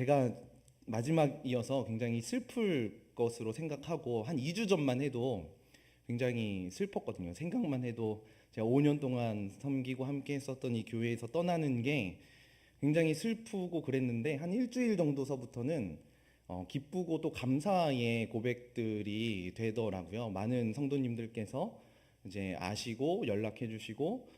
제가 마지막이어서 굉장히 슬플 것으로 생각하고 한 2주 전만 해도 굉장히 슬펐거든요. 생각만 해도 제가 5년 동안 섬기고 함께 했었던 이 교회에서 떠나는 게 굉장히 슬프고 그랬는데 한 일주일 정도서부터는 어, 기쁘고 또 감사의 고백들이 되더라고요. 많은 성도님들께서 이제 아시고 연락해 주시고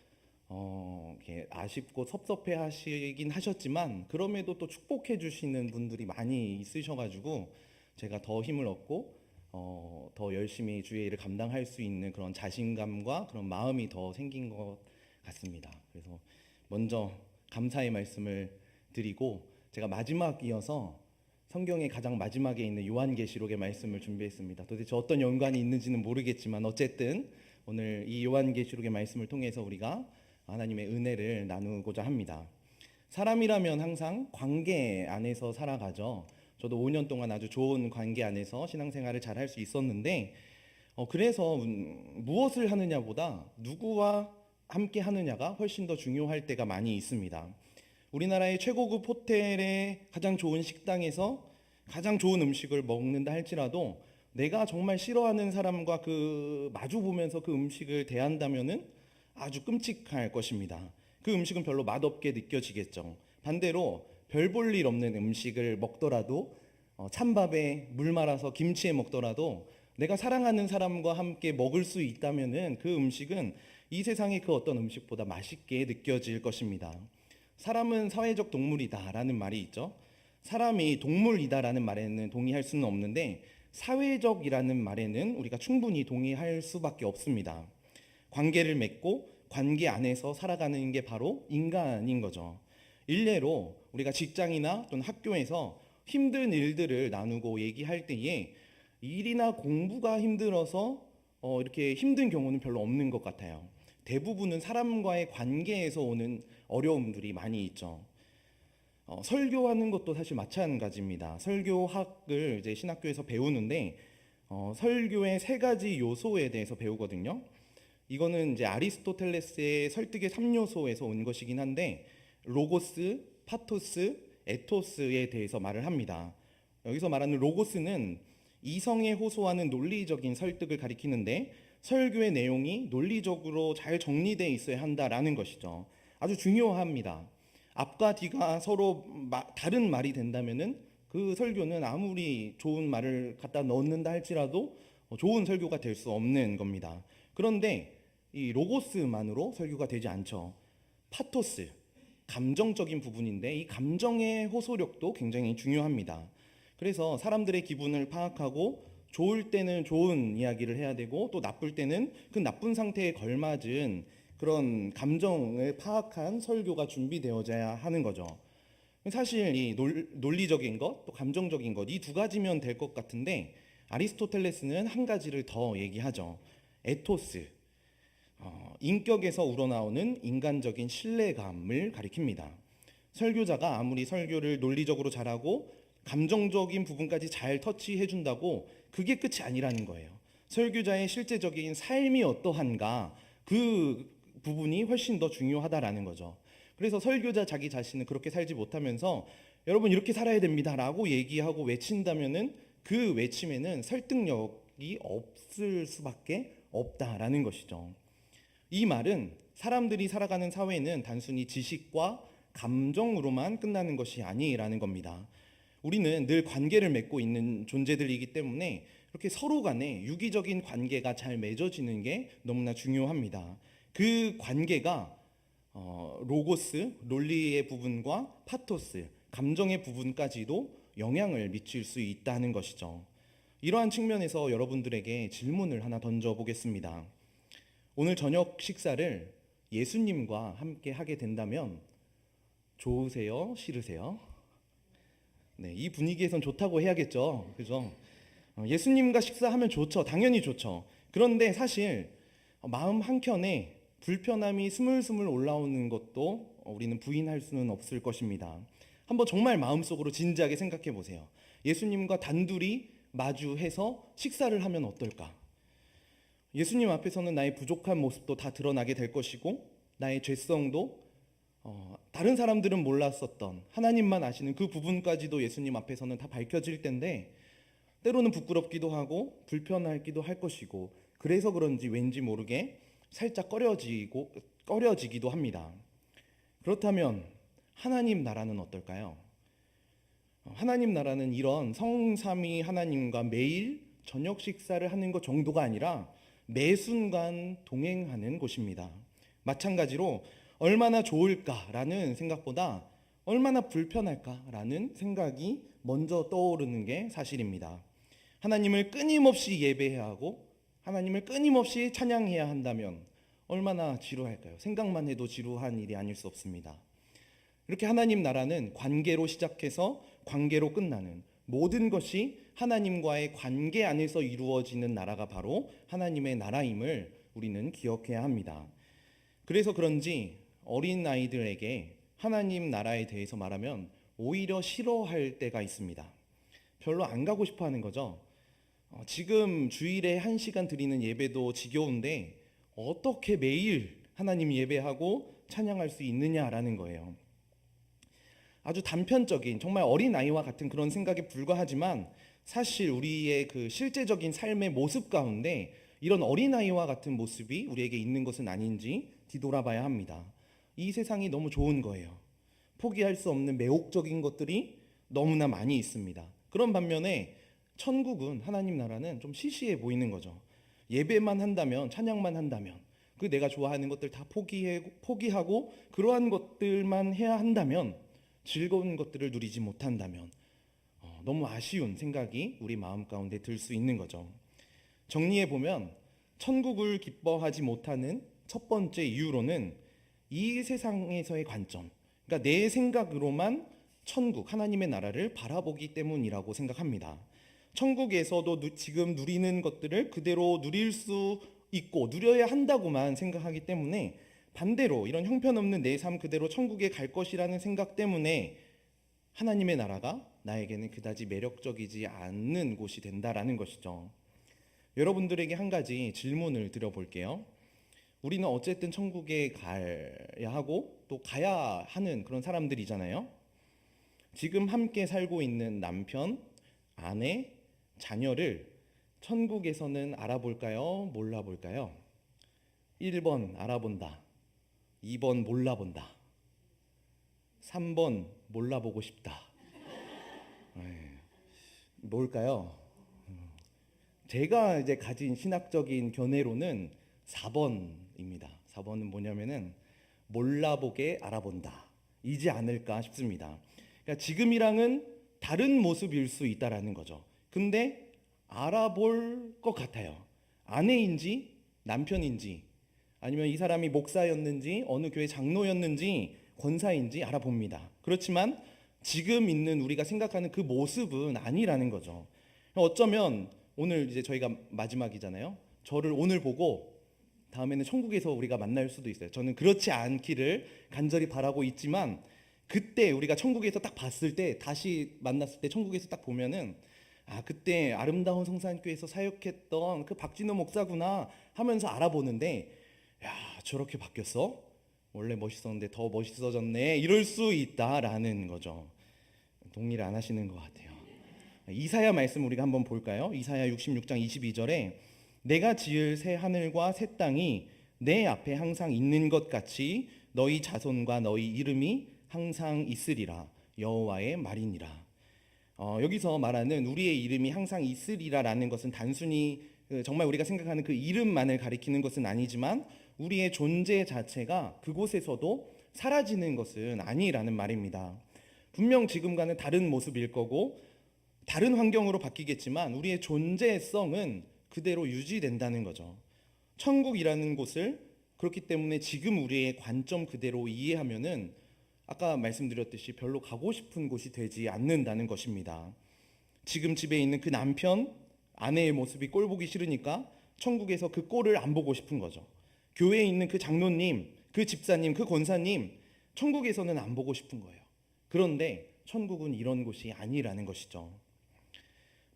어, 이렇게 아쉽고 섭섭해 하시긴 하셨지만 그럼에도 또 축복해 주시는 분들이 많이 있으셔가지고 제가 더 힘을 얻고 어, 더 열심히 주의 일을 감당할 수 있는 그런 자신감과 그런 마음이 더 생긴 것 같습니다. 그래서 먼저 감사의 말씀을 드리고 제가 마지막 이어서 성경의 가장 마지막에 있는 요한계시록의 말씀을 준비했습니다. 도대체 어떤 연관이 있는지는 모르겠지만 어쨌든 오늘 이 요한계시록의 말씀을 통해서 우리가 하나님의 은혜를 나누고자 합니다. 사람이라면 항상 관계 안에서 살아가죠. 저도 5년 동안 아주 좋은 관계 안에서 신앙생활을 잘 할 수 있었는데 어, 그래서 음, 무엇을 하느냐보다 누구와 함께 하느냐가 훨씬 더 중요할 때가 많이 있습니다. 우리나라의 최고급 호텔의 가장 좋은 식당에서 가장 좋은 음식을 먹는다 할지라도 내가 정말 싫어하는 사람과 그 마주 보면서 그 음식을 대한다면은 아주 끔찍할 것입니다. 그 음식은 별로 맛없게 느껴지겠죠. 반대로 별 볼 일 없는 음식을 먹더라도 어, 찬밥에 물 말아서 김치에 먹더라도 내가 사랑하는 사람과 함께 먹을 수 있다면은 그 음식은 이 세상의 그 어떤 음식보다 맛있게 느껴질 것입니다. 사람은 사회적 동물이다라는 말이 있죠. 사람이 동물이다라는 말에는 동의할 수는 없는데 사회적이라는 말에는 우리가 충분히 동의할 수밖에 없습니다. 관계를 맺고 관계 안에서 살아가는 게 바로 인간인 거죠. 일례로 우리가 직장이나 또는 학교에서 힘든 일들을 나누고 얘기할 때에 일이나 공부가 힘들어서 어, 이렇게 힘든 경우는 별로 없는 것 같아요. 대부분은 사람과의 관계에서 오는 어려움들이 많이 있죠. 어, 설교하는 것도 사실 마찬가지입니다. 설교학을 이제 신학교에서 배우는데 어, 설교의 세 가지 요소에 대해서 배우거든요. 이거는 이제 아리스토텔레스의 설득의 3요소에서 온 것이긴 한데 로고스, 파토스, 에토스에 대해서 말을 합니다. 여기서 말하는 로고스는 이성에 호소하는 논리적인 설득을 가리키는데 설교의 내용이 논리적으로 잘 정리되어 있어야 한다라는 것이죠. 아주 중요합니다. 앞과 뒤가 서로 마- 다른 말이 된다면은 그 설교는 아무리 좋은 말을 갖다 넣는다 할지라도 어, 좋은 설교가 될 수 없는 겁니다. 그런데 이 로고스만으로 설교가 되지 않죠. 파토스, 감정적인 부분인데 이 감정의 호소력도 굉장히 중요합니다. 그래서 사람들의 기분을 파악하고 좋을 때는 좋은 이야기를 해야 되고 또 나쁠 때는 그 나쁜 상태에 걸맞은 그런 감정을 파악한 설교가 준비되어져야 하는 거죠. 사실 이 논, 논리적인 것, 또 감정적인 것, 이 두 가지면 될 것 같은데 아리스토텔레스는 한 가지를 더 얘기하죠. 에토스, 어, 인격에서 우러나오는 인간적인 신뢰감을 가리킵니다. 설교자가 아무리 설교를 논리적으로 잘하고 감정적인 부분까지 잘 터치해 준다고 그게 끝이 아니라는 거예요. 설교자의 실제적인 삶이 어떠한가 그 부분이 훨씬 더 중요하다라는 거죠. 그래서 설교자 자기 자신은 그렇게 살지 못하면서 여러분 이렇게 살아야 됩니다라고 얘기하고 외친다면은 그 외침에는 설득력이 없을 수밖에 없다라는 것이죠. 이 말은 사람들이 살아가는 사회는 단순히 지식과 감정으로만 끝나는 것이 아니라는 겁니다. 우리는 늘 관계를 맺고 있는 존재들이기 때문에 이렇게 서로 간에 유기적인 관계가 잘 맺어지는 게 너무나 중요합니다. 그 관계가 어, 로고스, 논리의 부분과 파토스, 감정의 부분까지도 영향을 미칠 수 있다는 것이죠. 이러한 측면에서 여러분들에게 질문을 하나 던져보겠습니다. 오늘 저녁 식사를 예수님과 함께 하게 된다면 좋으세요? 싫으세요? 네, 이 분위기에선 좋다고 해야겠죠. 그죠? 어, 예수님과 식사하면 좋죠. 당연히 좋죠. 그런데 사실 어, 마음 한켠에 불편함이 스물스물 올라오는 것도 어, 우리는 부인할 수는 없을 것입니다. 한번 정말 마음속으로 진지하게 생각해 보세요. 예수님과 단둘이 마주해서 식사를 하면 어떨까? 예수님 앞에서는 나의 부족한 모습도 다 드러나게 될 것이고 나의 죄성도 어, 다른 사람들은 몰랐었던 하나님만 아시는 그 부분까지도 예수님 앞에서는 다 밝혀질 텐데 때로는 부끄럽기도 하고 불편하기도 할 것이고 그래서 그런지 왠지 모르게 살짝 꺼려지고 꺼려지기도 합니다. 그렇다면 하나님 나라는 어떨까요? 하나님 나라는 이런 성삼위 하나님과 매일 저녁 식사를 하는 것 정도가 아니라 매 순간 동행하는 곳입니다. 마찬가지로 얼마나 좋을까라는 생각보다 얼마나 불편할까라는 생각이 먼저 떠오르는 게 사실입니다. 하나님을 끊임없이 예배해야 하고 하나님을 끊임없이 찬양해야 한다면 얼마나 지루할까요? 생각만 해도 지루한 일이 아닐 수 없습니다. 이렇게 하나님 나라는 관계로 시작해서 관계로 끝나는 모든 것이 하나님과의 관계 안에서 이루어지는 나라가 바로 하나님의 나라임을 우리는 기억해야 합니다. 그래서 그런지 어린 아이들에게 하나님 나라에 대해서 말하면 오히려 싫어할 때가 있습니다. 별로 안 가고 싶어 하는 거죠. 어, 지금 주일에 한 시간 드리는 예배도 지겨운데 어떻게 매일 하나님 예배하고 찬양할 수 있느냐라는 거예요. 아주 단편적인 정말 어린 아이와 같은 그런 생각에 불과하지만 사실 우리의 그 실제적인 삶의 모습 가운데 이런 어린 아이와 같은 모습이 우리에게 있는 것은 아닌지 뒤돌아봐야 합니다. 이 세상이 너무 좋은 거예요. 포기할 수 없는 매혹적인 것들이 너무나 많이 있습니다. 그런 반면에 천국은 하나님 나라는 좀 시시해 보이는 거죠. 예배만 한다면 찬양만 한다면 그 내가 좋아하는 것들 다 포기해 포기하고 그러한 것들만 해야 한다면 즐거운 것들을 누리지 못한다면 어, 너무 아쉬운 생각이 우리 마음 가운데 들 수 있는 거죠. 정리해 보면 천국을 기뻐하지 못하는 첫 번째 이유로는 이 세상에서의 관점, 그러니까 내 생각으로만 천국 하나님의 나라를 바라보기 때문이라고 생각합니다. 천국에서도 누, 지금 누리는 것들을 그대로 누릴 수 있고 누려야 한다고만 생각하기 때문에 반대로 이런 형편없는 내 삶 그대로 천국에 갈 것이라는 생각 때문에 하나님의 나라가 나에게는 그다지 매력적이지 않는 곳이 된다라는 것이죠. 여러분들에게 한 가지 질문을 드려볼게요. 우리는 어쨌든 천국에 가야 하고 또 가야 하는 그런 사람들이잖아요. 지금 함께 살고 있는 남편, 아내, 자녀를 천국에서는 알아볼까요? 몰라볼까요? 1번 알아본다. 2번 몰라본다. 3번 몰라보고 싶다. 뭘까요? 제가 이제 가진 신학적인 견해로는 4번입니다. 4번은 뭐냐면은 몰라보게 알아본다. 이지 않을까 싶습니다. 그러니까 지금이랑은 다른 모습일 수 있다라는 거죠. 근데 알아볼 것 같아요. 아내인지 남편인지 아니면 이 사람이 목사였는지 어느 교회 장로였는지 권사인지 알아봅니다. 그렇지만 지금 있는 우리가 생각하는 그 모습은 아니라는 거죠. 어쩌면 오늘 이제 저희가 마지막이잖아요. 저를 오늘 보고 다음에는 천국에서 우리가 만날 수도 있어요. 저는 그렇지 않기를 간절히 바라고 있지만 그때 우리가 천국에서 딱 봤을 때 다시 만났을 때 천국에서 딱 보면은 아 그때 아름다운 성산교회에서 사역했던 그 박진호 목사구나 하면서 알아보는데 야 저렇게 바뀌었어? 원래 멋있었는데 더 멋있어졌네 이럴 수 있다라는 거죠. 동의를 안 하시는 것 같아요. 이사야 말씀 우리가 한번 볼까요? 이사야 66장 22절에 내가 지을 새 하늘과 새 땅이 내 앞에 항상 있는 것 같이 너희 자손과 너희 이름이 항상 있으리라 여호와의 말이니라. 어, 여기서 말하는 우리의 이름이 항상 있으리라라는 것은 단순히 그 정말 우리가 생각하는 그 이름만을 가리키는 것은 아니지만 우리의 존재 자체가 그곳에서도 사라지는 것은 아니라는 말입니다. 분명 지금과는 다른 모습일 거고 다른 환경으로 바뀌겠지만 우리의 존재성은 그대로 유지된다는 거죠. 천국이라는 곳을 그렇기 때문에 지금 우리의 관점 그대로 이해하면은 아까 말씀드렸듯이 별로 가고 싶은 곳이 되지 않는다는 것입니다. 지금 집에 있는 그 남편, 아내의 모습이 꼴 보기 싫으니까 천국에서 그 꼴을 안 보고 싶은 거죠. 교회에 있는 그 장로님, 그 집사님, 그 권사님, 천국에서는 안 보고 싶은 거예요. 그런데 천국은 이런 곳이 아니라는 것이죠.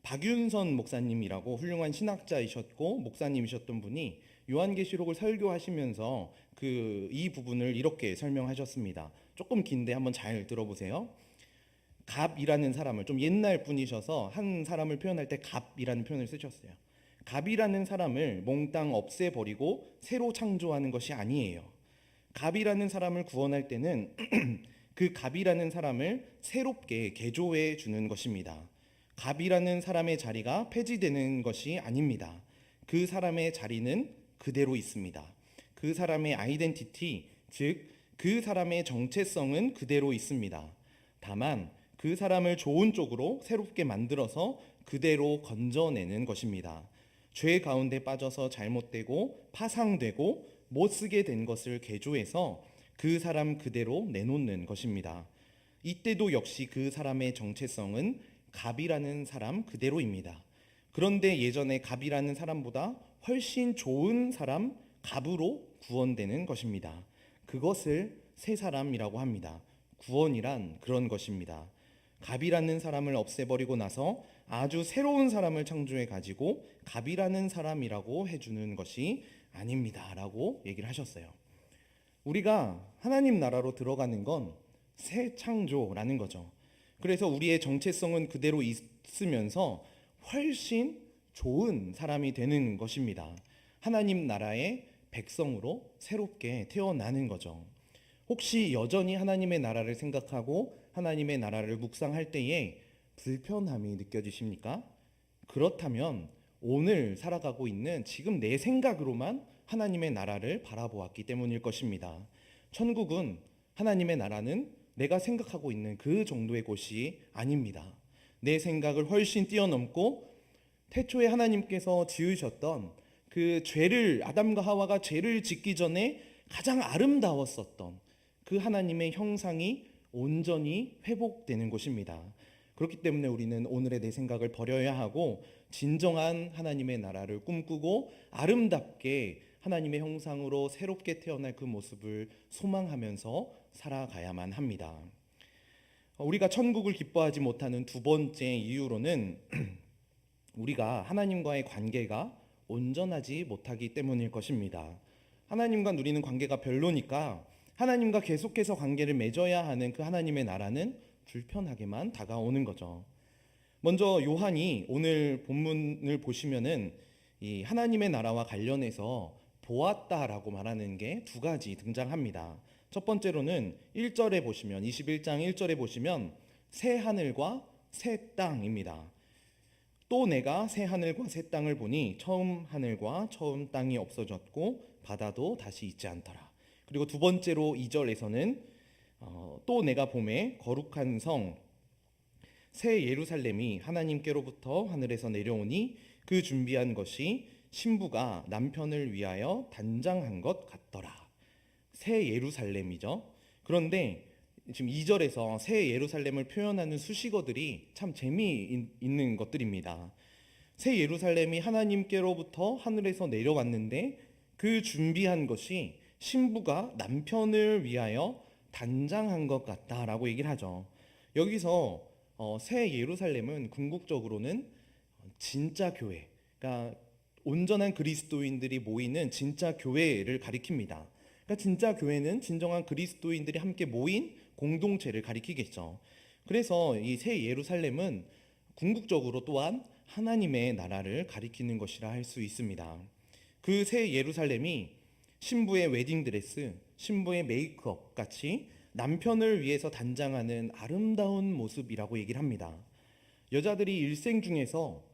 박윤선 목사님이라고 훌륭한 신학자이셨고 목사님이셨던 분이 요한계시록을 설교하시면서 그 이 부분을 이렇게 설명하셨습니다. 조금 긴데 한번 잘 들어보세요. 갑이라는 사람을 좀 옛날 분이셔서 한 사람을 표현할 때 갑이라는 표현을 쓰셨어요. 갑이라는 사람을 몽땅 없애버리고 새로 창조하는 것이 아니에요. 갑이라는 사람을 구원할 때는 그 갑이라는 사람을 새롭게 개조해 주는 것입니다. 갑이라는 사람의 자리가 폐지되는 것이 아닙니다. 그 사람의 자리는 그대로 있습니다. 그 사람의 아이덴티티, 즉, 그 사람의 정체성은 그대로 있습니다. 다만, 그 사람을 좋은 쪽으로 새롭게 만들어서 그대로 건져내는 것입니다. 죄 가운데 빠져서 잘못되고 파상되고 못 쓰게 된 것을 개조해서 그 사람 그대로 내놓는 것입니다. 이때도 역시 그 사람의 정체성은 갑이라는 사람 그대로입니다. 그런데 예전에 갑이라는 사람보다 훨씬 좋은 사람 갑으로 구원되는 것입니다. 그것을 새 사람이라고 합니다. 구원이란 그런 것입니다. 갑이라는 사람을 없애버리고 나서 아주 새로운 사람을 창조해 가지고 갑이라는 사람이라고 해주는 것이 아닙니다 라고 얘기를 하셨어요. 우리가 하나님 나라로 들어가는 건 새 창조라는 거죠. 그래서 우리의 정체성은 그대로 있으면서 훨씬 좋은 사람이 되는 것입니다. 하나님 나라의 백성으로 새롭게 태어나는 거죠. 혹시 여전히 하나님의 나라를 생각하고 하나님의 나라를 묵상할 때에 불편함이 느껴지십니까? 그렇다면 오늘 살아가고 있는 지금 내 생각으로만 하나님의 나라를 바라보았기 때문일 것입니다. 천국은 하나님의 나라는 내가 생각하고 있는 그 정도의 곳이 아닙니다. 내 생각을 훨씬 뛰어넘고 태초에 하나님께서 지으셨던 그 죄를 아담과 하와가 죄를 짓기 전에 가장 아름다웠었던 그 하나님의 형상이 온전히 회복되는 곳입니다. 그렇기 때문에 우리는 오늘의 내 생각을 버려야 하고 진정한 하나님의 나라를 꿈꾸고 아름답게 하나님의 형상으로 새롭게 태어날 그 모습을 소망하면서 살아가야만 합니다. 우리가 천국을 기뻐하지 못하는 두 번째 이유로는 우리가 하나님과의 관계가 온전하지 못하기 때문일 것입니다. 하나님과 누리는 관계가 별로니까 하나님과 계속해서 관계를 맺어야 하는 그 하나님의 나라는 불편하게만 다가오는 거죠. 먼저 요한이 오늘 본문을 보시면은 이 하나님의 나라와 관련해서 보았다라고 말하는 게 두 가지 등장합니다. 첫 번째로는 1절에 보시면 21장 1절에 보시면 새 하늘과 새 땅입니다. 또 내가 새 하늘과 새 땅을 보니 처음 하늘과 처음 땅이 없어졌고 바다도 다시 있지 않더라. 그리고 두 번째로 2절에서는 어, 또 내가 봄에 거룩한 성 새 예루살렘이 하나님께로부터 하늘에서 내려오니 그 준비한 것이 신부가 남편을 위하여 단장한 것 같더라. 새 예루살렘이죠. 그런데 지금 2절에서 새 예루살렘을 표현하는 수식어들이 참 재미있는 것들입니다. 새 예루살렘이 하나님께로부터 하늘에서 내려왔는데 그 준비한 것이 신부가 남편을 위하여 단장한 것 같다라고 얘기를 하죠. 여기서 어, 새 예루살렘은 궁극적으로는 진짜 교회, 그러니까 온전한 그리스도인들이 모이는 진짜 교회를 가리킵니다. 그러니까 진짜 교회는 진정한 그리스도인들이 함께 모인 공동체를 가리키겠죠. 그래서 이 새 예루살렘은 궁극적으로 또한 하나님의 나라를 가리키는 것이라 할 수 있습니다. 그 새 예루살렘이 신부의 웨딩 드레스, 신부의 메이크업 같이 남편을 위해서 단장하는 아름다운 모습이라고 얘기를 합니다. 여자들이 일생 중에서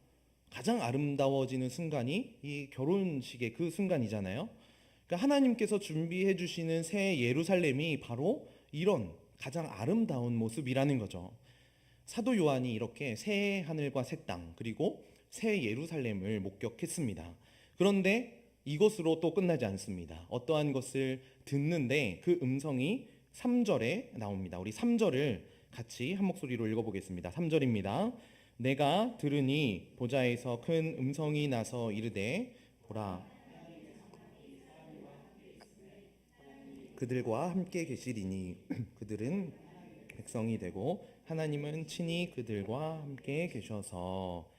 가장 아름다워지는 순간이 이 결혼식의 그 순간이잖아요. 그러니까 하나님께서 준비해 주시는 새 예루살렘이 바로 이런 가장 아름다운 모습이라는 거죠. 사도 요한이 이렇게 새 하늘과 새 땅 그리고 새 예루살렘을 목격했습니다. 그런데 이것으로 또 끝나지 않습니다. 어떠한 것을 듣는데 그 음성이 3절에 나옵니다. 우리 3절을 같이 한 목소리로 읽어보겠습니다. 3절입니다. 내가 들으니 보좌에서 큰 음성이 나서 이르되 보라 그들과 함께 계시리니 그들은 백성이 되고 하나님은 친히 그들과 함께 계셔서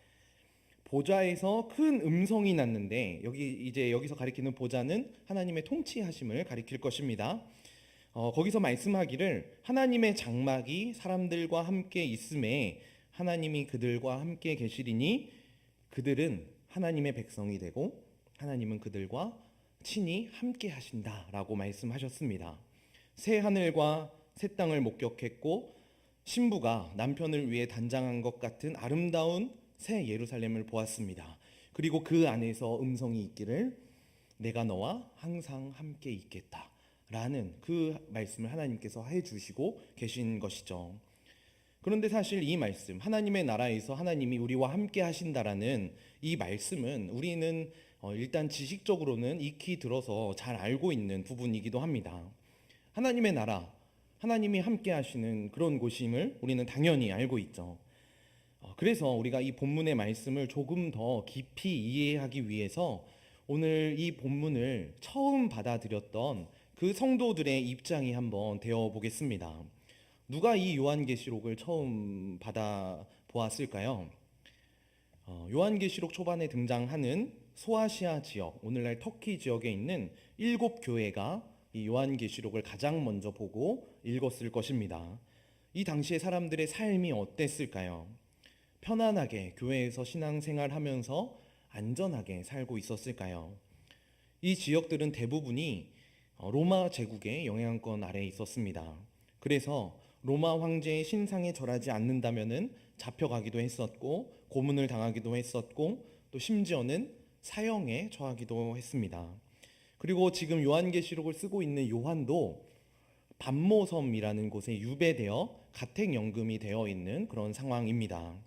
보좌에서 큰 음성이 났는데 여기 이제 여기서 가리키는 보좌는 하나님의 통치하심을 가리킬 것입니다. 어, 거기서 말씀하기를 하나님의 장막이 사람들과 함께 있음에 하나님이 그들과 함께 계시리니 그들은 하나님의 백성이 되고 하나님은 그들과 친히 함께 하신다라고 말씀하셨습니다. 새 하늘과 새 땅을 목격했고 신부가 남편을 위해 단장한 것 같은 아름다운 새 예루살렘을 보았습니다. 그리고 그 안에서 음성이 있기를 내가 너와 항상 함께 있겠다. 라는 그 말씀을 하나님께서 해 주시고 계신 것이죠. 그런데 사실 이 말씀, 하나님의 나라에서 하나님이 우리와 함께 하신다라는 이 말씀은 우리는 어, 일단 지식적으로는 익히 들어서 잘 알고 있는 부분이기도 합니다. 하나님의 나라, 하나님이 함께 하시는 그런 곳임을 우리는 당연히 알고 있죠. 어, 그래서 우리가 이 본문의 말씀을 조금 더 깊이 이해하기 위해서 오늘 이 본문을 처음 받아들였던 그 성도들의 입장이 한번 되어 보겠습니다. 누가 이 요한계시록을 처음 받아 보았을까요? 어, 요한계시록 초반에 등장하는 소아시아 지역, 오늘날 터키 지역에 있는 일곱 교회가 이 요한계시록을 가장 먼저 보고 읽었을 것입니다. 이 당시에 사람들의 삶이 어땠을까요? 편안하게 교회에서 신앙생활 하면서 안전하게 살고 있었을까요? 이 지역들은 대부분이 어, 로마 제국의 영향권 아래에 있었습니다. 그래서 로마 황제의 신상에 절하지 않는다면은 잡혀가기도 했었고 고문을 당하기도 했었고 또 심지어는 사형에 처하기도 했습니다. 그리고 지금 요한계시록을 쓰고 있는 요한도 반모섬이라는 곳에 유배되어 가택연금이 되어 있는 그런 상황입니다.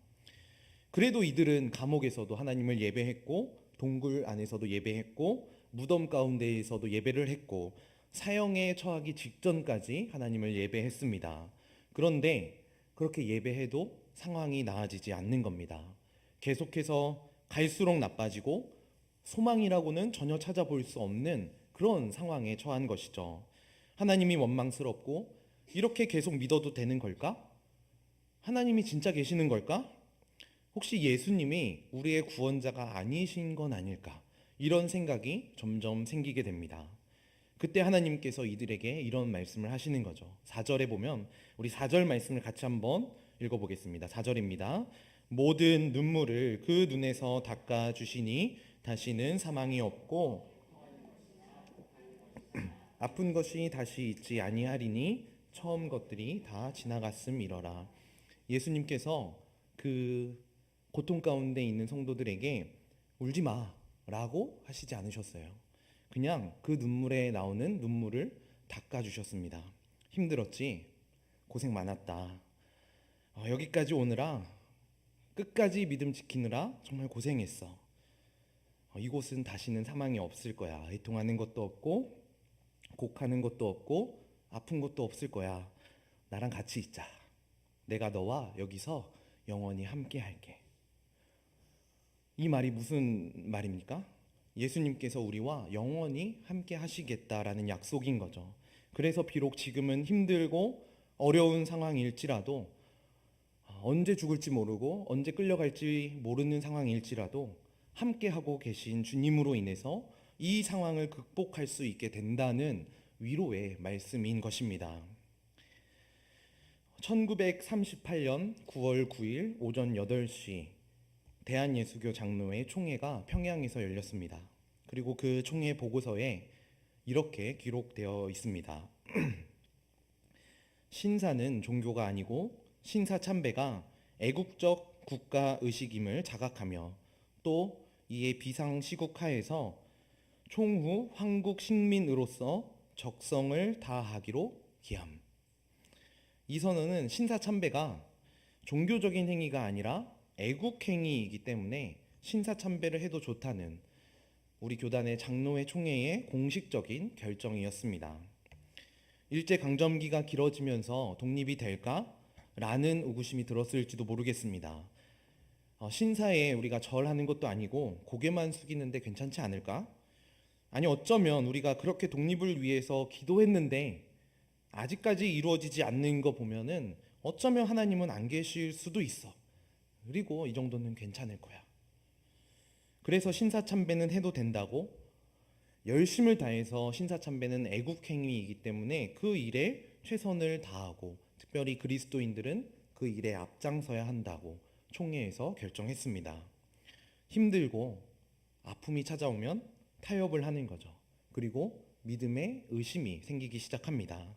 그래도 이들은 감옥에서도 하나님을 예배했고 동굴 안에서도 예배했고 무덤 가운데에서도 예배를 했고 사형에 처하기 직전까지 하나님을 예배했습니다. 그런데 그렇게 예배해도 상황이 나아지지 않는 겁니다. 계속해서 갈수록 나빠지고 소망이라고는 전혀 찾아볼 수 없는 그런 상황에 처한 것이죠. 하나님이 원망스럽고 이렇게 계속 믿어도 되는 걸까? 하나님이 진짜 계시는 걸까? 혹시 예수님이 우리의 구원자가 아니신 건 아닐까? 이런 생각이 점점 생기게 됩니다. 그때 하나님께서 이들에게 이런 말씀을 하시는 거죠. 4절에 보면 우리 4절 말씀을 같이 한번 읽어 보겠습니다. 4절입니다. 모든 눈물을 그 눈에서 닦아 주시니 다시는 사망이 없고 아픈 것이 다시 있지 아니하리니 처음 것들이 다 지나갔음 이러라. 예수님께서 그 고통 가운데 있는 성도들에게 울지 마 라고 하시지 않으셨어요. 그냥 그 눈물에 나오는 눈물을 닦아 주셨습니다. 힘들었지? 고생 많았다. 어, 여기까지 오느라 끝까지 믿음 지키느라 정말 고생했어. 어, 이곳은 다시는 사망이 없을 거야. 애통하는 것도 없고 곡하는 것도 없고 아픈 것도 없을 거야. 나랑 같이 있자. 내가 너와 여기서 영원히 함께 할게. 이 말이 무슨 말입니까? 예수님께서 우리와 영원히 함께 하시겠다라는 약속인 거죠. 그래서 비록 지금은 힘들고 어려운 상황일지라도 언제 죽을지 모르고 언제 끌려갈지 모르는 상황일지라도 함께 하고 계신 주님으로 인해서 이 상황을 극복할 수 있게 된다는 위로의 말씀인 것입니다. 1938년 9월 9일 오전 8시 대한예수교 장로회 총회가 평양에서 열렸습니다. 그리고 그 총회 보고서에 이렇게 기록되어 있습니다. 신사는 종교가 아니고 신사 참배가 애국적 국가 의식임을 자각하며 또 이에 비상 시국하에서 총후 한국 식민으로서 적성을 다하기로 기함. 이 선언은 신사 참배가 종교적인 행위가 아니라 애국 행위이기 때문에 신사 참배를 해도 좋다는 우리 교단의 장로회 총회의 공식적인 결정이었습니다. 일제 강점기가 길어지면서 독립이 될까? 라는 의구심이 들었을지도 모르겠습니다. 어, 신사에 우리가 절하는 것도 아니고 고개만 숙이는데 괜찮지 않을까? 아니 어쩌면 우리가 그렇게 독립을 위해서 기도했는데 아직까지 이루어지지 않는 거 보면은 어쩌면 하나님은 안 계실 수도 있어. 그리고 이 정도는 괜찮을 거야. 그래서 신사참배는 해도 된다고 열심을 다해서 신사참배는 애국행위이기 때문에 그 일에 최선을 다하고 특별히 그리스도인들은 그 일에 앞장서야 한다고 총회에서 결정했습니다. 힘들고 아픔이 찾아오면 타협을 하는 거죠. 그리고 믿음의 의심이 생기기 시작합니다.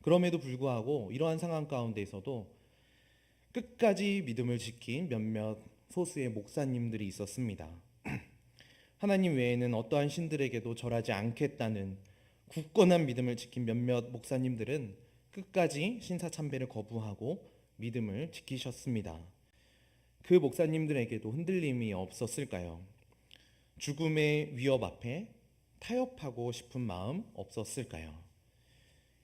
그럼에도 불구하고 이러한 상황 가운데에서도 끝까지 믿음을 지킨 몇몇 소수의 목사님들이 있었습니다. 하나님 외에는 어떠한 신들에게도 절하지 않겠다는 굳건한 믿음을 지킨 몇몇 목사님들은 끝까지 신사참배를 거부하고 믿음을 지키셨습니다. 그 목사님들에게도 흔들림이 없었을까요? 죽음의 위협 앞에 타협하고 싶은 마음 없었을까요?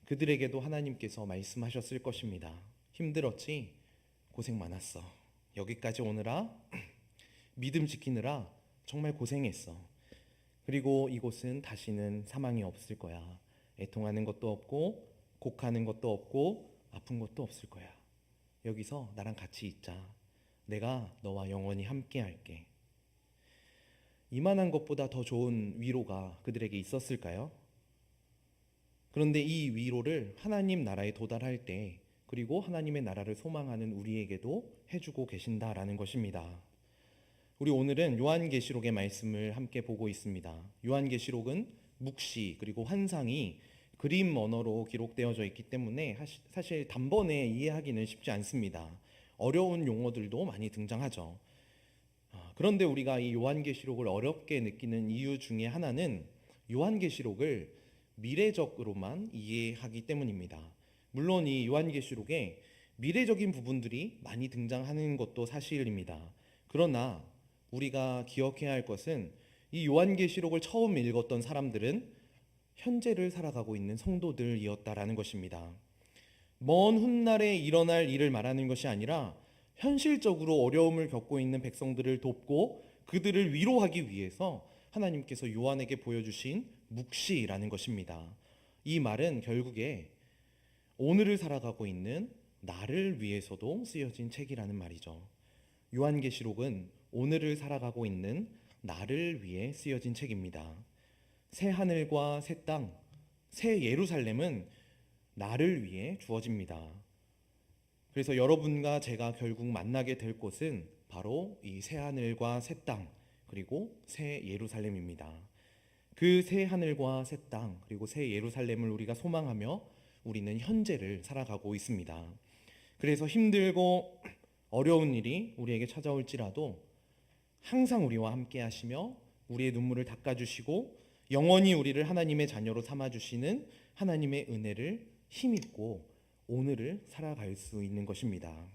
그들에게도 하나님께서 말씀하셨을 것입니다. 힘들었지? 고생 많았어. 여기까지 오느라 믿음 지키느라 정말 고생했어. 그리고 이곳은 다시는 사망이 없을 거야. 애통하는 것도 없고 곡하는 것도 없고 아픈 것도 없을 거야. 여기서 나랑 같이 있자. 내가 너와 영원히 함께 할게. 이만한 것보다 더 좋은 위로가 그들에게 있었을까요? 그런데 이 위로를 하나님 나라에 도달할 때 그리고 하나님의 나라를 소망하는 우리에게도 해주고 계신다라는 것입니다. 우리 오늘은 요한계시록의 말씀을 함께 보고 있습니다. 요한계시록은 묵시 그리고 환상이 그림 언어로 기록되어져 있기 때문에 사실 단번에 이해하기는 쉽지 않습니다. 어려운 용어들도 많이 등장하죠. 아, 그런데 우리가 이 요한계시록을 어렵게 느끼는 이유 중에 하나는 요한계시록을 미래적으로만 이해하기 때문입니다. 물론 이 요한계시록에 미래적인 부분들이 많이 등장하는 것도 사실입니다. 그러나 우리가 기억해야 할 것은 이 요한계시록을 처음 읽었던 사람들은 현재를 살아가고 있는 성도들이었다라는 것입니다. 먼 훗날에 일어날 일을 말하는 것이 아니라 현실적으로 어려움을 겪고 있는 백성들을 돕고 그들을 위로하기 위해서 하나님께서 요한에게 보여주신 묵시라는 것입니다. 이 말은 결국에 오늘을 살아가고 있는 나를 위해서도 쓰여진 책이라는 말이죠. 요한계시록은 오늘을 살아가고 있는 나를 위해 쓰여진 책입니다. 새 하늘과 새 땅, 새 예루살렘은 나를 위해 주어집니다. 그래서 여러분과 제가 결국 만나게 될 곳은 바로 이 새 하늘과 새 땅, 그리고 새 예루살렘입니다. 그 새 하늘과 새 땅, 그리고 새 예루살렘을 우리가 소망하며 우리는 현재를 살아가고 있습니다. 그래서 힘들고 어려운 일이 우리에게 찾아올지라도 항상 우리와 함께 하시며 우리의 눈물을 닦아주시고 영원히 우리를 하나님의 자녀로 삼아주시는 하나님의 은혜를 힘입고 오늘을 살아갈 수 있는 것입니다.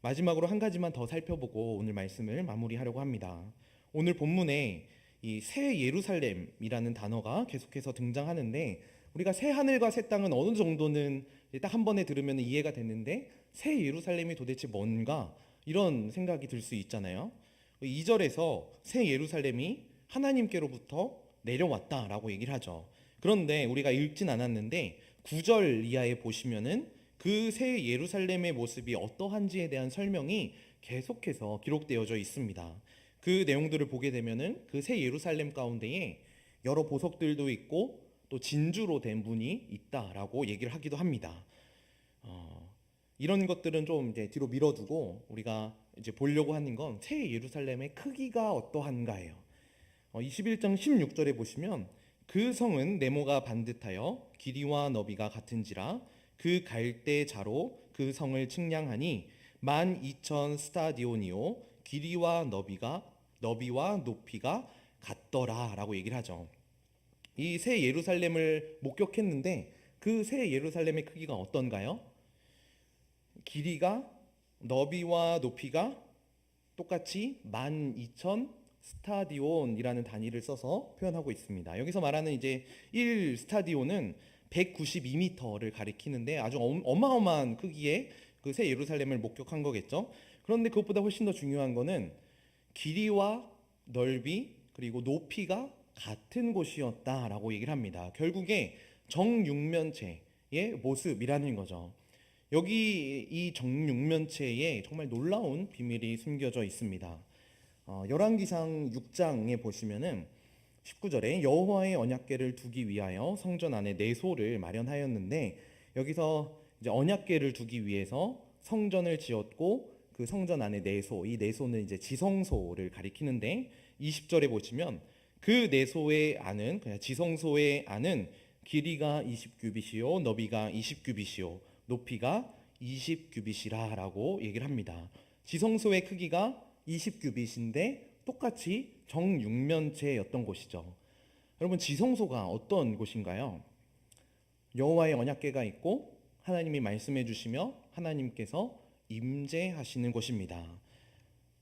마지막으로 한 가지만 더 살펴보고 오늘 말씀을 마무리하려고 합니다. 오늘 본문에 이 새 예루살렘이라는 단어가 계속해서 등장하는데 우리가 새 하늘과 새 땅은 어느 정도는 딱 한 번에 들으면 이해가 됐는데 새 예루살렘이 도대체 뭔가 이런 생각이 들 수 있잖아요. 2절에서 새 예루살렘이 하나님께로부터 내려왔다라고 얘기를 하죠. 그런데 우리가 읽진 않았는데 9절 이하에 보시면은 그 새 예루살렘의 모습이 어떠한지에 대한 설명이 계속해서 기록되어져 있습니다. 그 내용들을 보게 되면은 그 새 예루살렘 가운데에 여러 보석들도 있고 또 진주로 된 문이 있다라고 얘기를 하기도 합니다. 어, 이런 것들은 좀 이제 뒤로 밀어두고 우리가 이제 보려고 하는 건 새 예루살렘의 크기가 어떠한가예요. 어, 21장 16절에 보시면 그 성은 네모가 반듯하여 길이와 너비가 같은지라 그 갈대 자로 그 성을 측량하니 만 이천 스타디오니오 길이와 너비가 너비와 높이가 같더라라고 얘기를 하죠. 이 새 예루살렘을 목격했는데 그 새 예루살렘의 크기가 어떤가요? 길이가 너비와 높이가 똑같이 12,000 스타디온이라는 단위를 써서 표현하고 있습니다. 여기서 말하는 이제 1 스타디온은 192m를 가리키는데 아주 엄- 어마어마한 크기의 그 새 예루살렘을 목격한 거겠죠. 그런데 그것보다 훨씬 더 중요한 거는 길이와 넓이 그리고 높이가 같은 곳이었다라고 얘기를 합니다. 결국에 정육면체의 모습이라는 거죠. 여기 이 정육면체에 정말 놀라운 비밀이 숨겨져 있습니다. 어, 열왕기상 6장에 보시면은 19절에 여호와의 언약궤를 두기 위하여 성전 안에 내소를 마련하였는데 여기서 이제 언약궤를 두기 위해서 성전을 지었고 그 성전 안에 내소 이 내소는 이제 지성소를 가리키는데 20절에 보시면 그 내소의 안은 그냥 지성소의 안은 길이가 20규빗이요 너비가 20규빗이요 높이가 20규빗이라라고 얘기를 합니다. 지성소의 크기가 20규빗인데 똑같이 정육면체였던 곳이죠. 여러분 지성소가 어떤 곳인가요? 여호와의 언약궤가 있고 하나님이 말씀해 주시며 하나님께서 임재하시는 곳입니다.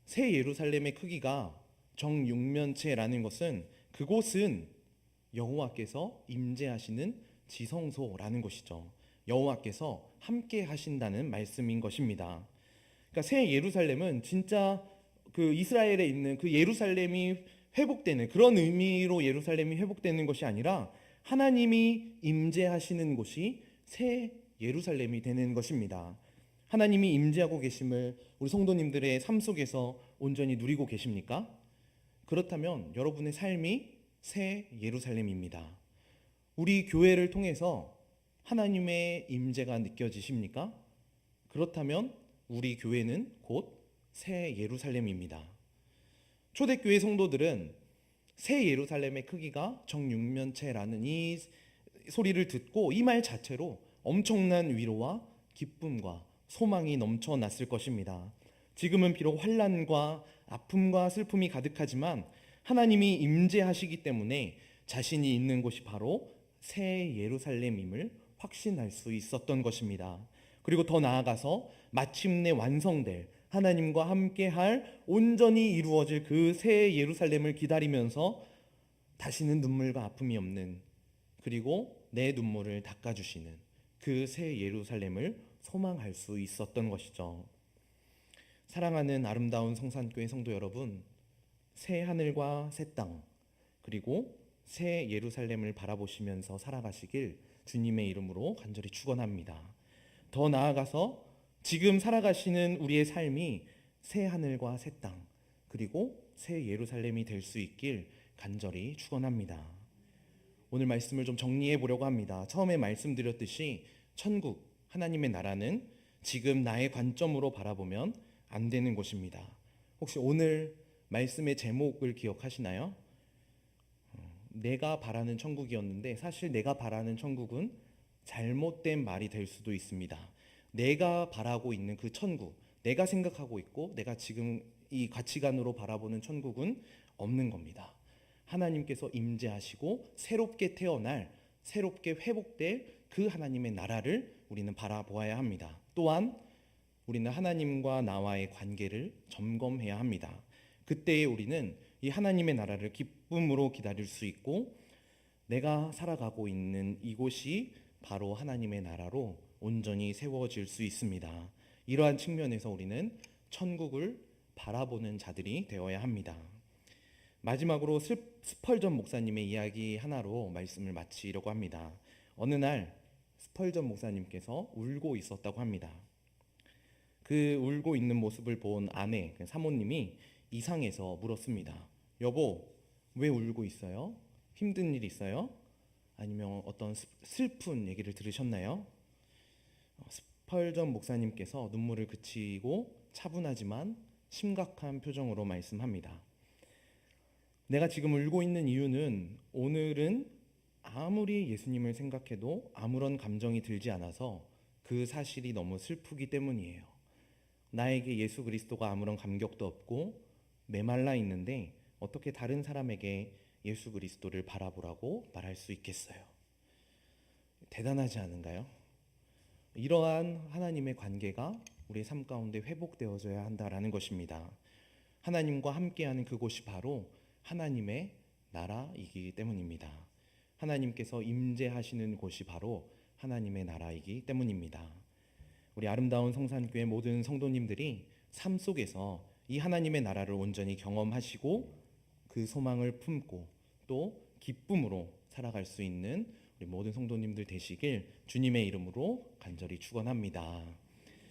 새 예루살렘의 크기가 정육면체라는 것은 그곳은 여호와께서 임재하시는 지성소라는 것이죠. 여호와께서 함께 하신다는 말씀인 것입니다. 그러니까 새 예루살렘은 진짜 그 이스라엘에 있는 그 예루살렘이 회복되는 그런 의미로 예루살렘이 회복되는 것이 아니라 하나님이 임재하시는 곳이 새 예루살렘이 되는 것입니다. 하나님이 임재하고 계심을 우리 성도님들의 삶 속에서 온전히 누리고 계십니까? 그렇다면 여러분의 삶이 새 예루살렘입니다. 우리 교회를 통해서 하나님의 임재가 느껴지십니까? 그렇다면 우리 교회는 곧 새 예루살렘입니다. 초대교회 성도들은 새 예루살렘의 크기가 정육면체라는 이 소리를 듣고 이 말 자체로 엄청난 위로와 기쁨과 소망이 넘쳐났을 것입니다. 지금은 비록 환란과 아픔과 슬픔이 가득하지만 하나님이 임재하시기 때문에 자신이 있는 곳이 바로 새 예루살렘임을 확신할 수 있었던 것입니다. 그리고 더 나아가서 마침내 완성될 하나님과 함께할 온전히 이루어질 그 새 예루살렘을 기다리면서 다시는 눈물과 아픔이 없는 그리고 내 눈물을 닦아주시는 그 새 예루살렘을 소망할 수 있었던 것이죠. 사랑하는 아름다운 성산교회 성도 여러분, 새 하늘과 새 땅, 그리고 새 예루살렘을 바라보시면서 살아가시길 주님의 이름으로 간절히 축원합니다. 더 나아가서 지금 살아가시는 우리의 삶이 새 하늘과 새 땅, 그리고 새 예루살렘이 될 수 있길 간절히 축원합니다. 오늘 말씀을 좀 정리해 보려고 합니다. 처음에 말씀드렸듯이 천국 하나님의 나라는 지금 나의 관점으로 바라보면 안 되는 곳입니다. 혹시 오늘 말씀의 제목을 기억하시나요? 어, 내가 바라는 천국이었는데 사실 내가 바라는 천국은 잘못된 말이 될 수도 있습니다. 내가 바라고 있는 그 천국, 내가 생각하고 있고 내가 지금 이 가치관으로 바라보는 천국은 없는 겁니다. 하나님께서 임재하시고 새롭게 태어날 새롭게 회복될 그 하나님의 나라를 우리는 바라보아야 합니다. 또한 우리는 하나님과 나와의 관계를 점검해야 합니다. 그때에 우리는 이 하나님의 나라를 기쁨으로 기다릴 수 있고 내가 살아가고 있는 이곳이 바로 하나님의 나라로 온전히 세워질 수 있습니다. 이러한 측면에서 우리는 천국을 바라보는 자들이 되어야 합니다. 마지막으로 스펄전 목사님의 이야기 하나로 말씀을 마치려고 합니다. 어느 날 스펄전 목사님께서 울고 있었다고 합니다. 그 울고 있는 모습을 본 아내, 그 사모님이 이상해서 물었습니다. 여보, 왜 울고 있어요? 힘든 일 있어요? 아니면 어떤 슬픈 얘기를 들으셨나요? 스펄전 목사님께서 눈물을 그치고 차분하지만 심각한 표정으로 말씀합니다. 내가 지금 울고 있는 이유는 오늘은 아무리 예수님을 생각해도 아무런 감정이 들지 않아서 그 사실이 너무 슬프기 때문이에요. 나에게 예수 그리스도가 아무런 감격도 없고 메말라 있는데 어떻게 다른 사람에게 예수 그리스도를 바라보라고 말할 수 있겠어요? 대단하지 않은가요? 이러한 하나님의 관계가 우리의 삶 가운데 회복되어져야 한다라는 것입니다. 하나님과 함께하는 그곳이 바로 하나님의 나라이기 때문입니다. 하나님께서 임재하시는 곳이 바로 하나님의 나라이기 때문입니다. 우리 아름다운 성산교회 모든 성도님들이 삶 속에서 이 하나님의 나라를 온전히 경험하시고 그 소망을 품고 또 기쁨으로 살아갈 수 있는 우리 모든 성도님들 되시길 주님의 이름으로 간절히 축원합니다.